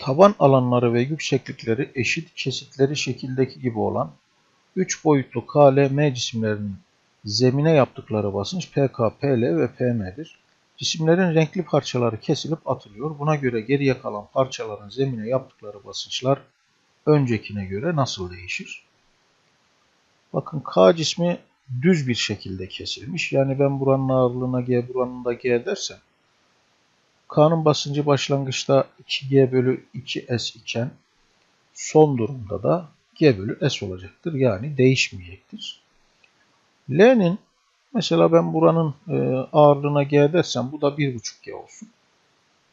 Taban alanları ve yükseklikleri eşit kesitleri şekildeki gibi olan 3 boyutlu KLM cisimlerinin zemine yaptıkları basınç PK, PL ve PM'dir. Cisimlerin renkli parçaları kesilip atılıyor. Buna göre geriye kalan parçaların zemine yaptıkları basınçlar öncekine göre nasıl değişir? Bakın K cismi düz bir şekilde kesilmiş. Yani ben buranın ağırlığına G, buranın da G dersem K'nın basıncı başlangıçta 2G bölü 2S iken son durumda da G bölü S olacaktır. Yani değişmeyecektir. L'nin mesela ben buranın e, ağırlığına G dersem bu da 1,5G olsun.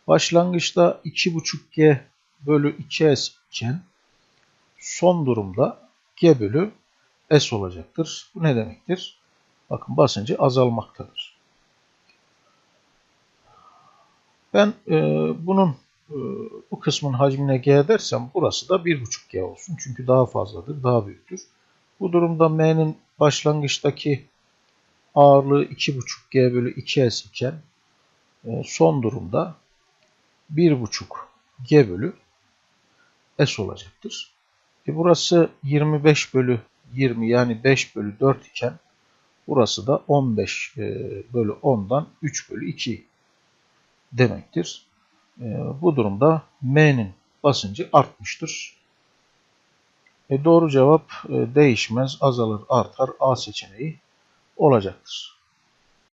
Başlangıçta 2,5G bölü 2S iken son durumda G bölü S olacaktır. Bu ne demektir? Bakın basıncı azalmaktadır. Ben e, bunun e, bu kısmın hacmine G dersem burası da 1,5G olsun. Çünkü daha fazladır, daha büyüktür. Bu durumda M'nin başlangıçtaki ağırlığı 2,5G bölü 2S iken e, son durumda 1,5G bölü S olacaktır. E burası 25 bölü 20 yani 5 bölü 4 iken burası da 15 e, bölü 10'dan 3 bölü 2 demektir. E, bu durumda M'nin basıncı artmıştır. E, doğru cevap e, değişmez, azalır, artar A seçeneği olacaktır.